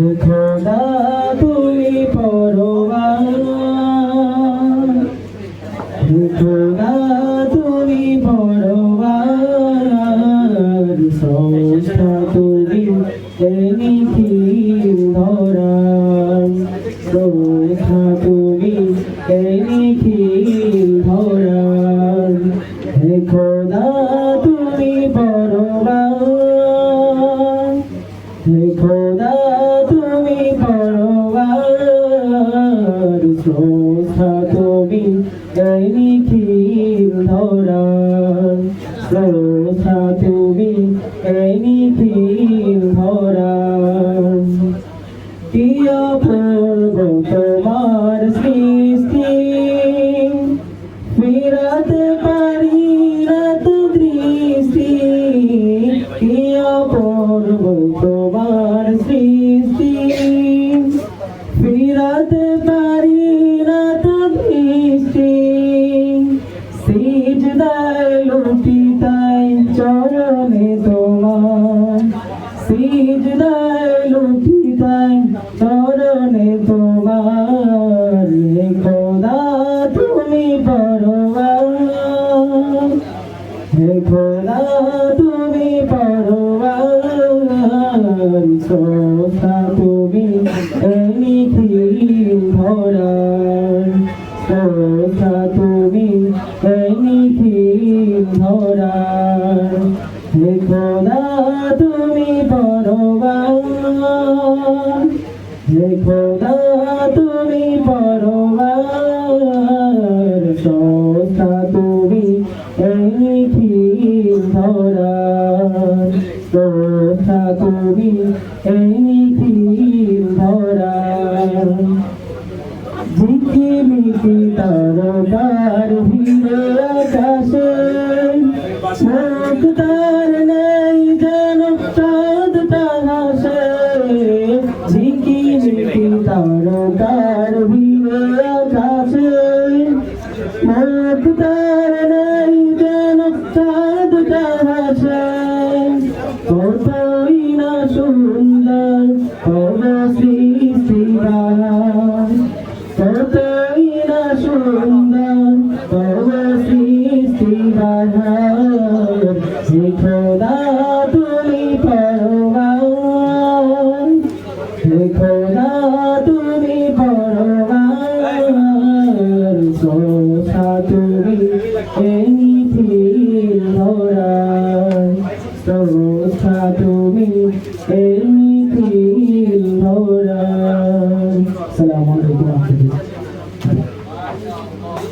খোদা তুমি পরোয়ার। খোদা তুমি পরোয়ার। সংস্থা তুমি নিখিল ধরা সংস্থা তুমি নিখিল ধরা খোদা তুমি পরোয়ার। খোদা তুমি পরোয়ার স্রষ্টা তুমি এই নিখিল ধরা স্রষ্টা তুমি এই নিখিল তোমার সৃষ্টি, ফিরাতে পারি চরণে তোমার। সিজদায় লুটি তাই চরণে তোমার। খোদা তুমি পরোয়ার। হে খোদা তুমি পরোয়ার। সোতা তুমি এই নিখিল হে খোদা তুমি পরোয়ার সোতা তুমি এই নিখিল ধরার সোতা তুমি এই নিখিল ধরার ঝিকিমিকি তারকার ভিড়ে আকাশে তার নেই যেন চাঁদটা হাসে কতই না সুন্দর কত সৃষ্টিবান কতই না সুন্দর কত Gracias.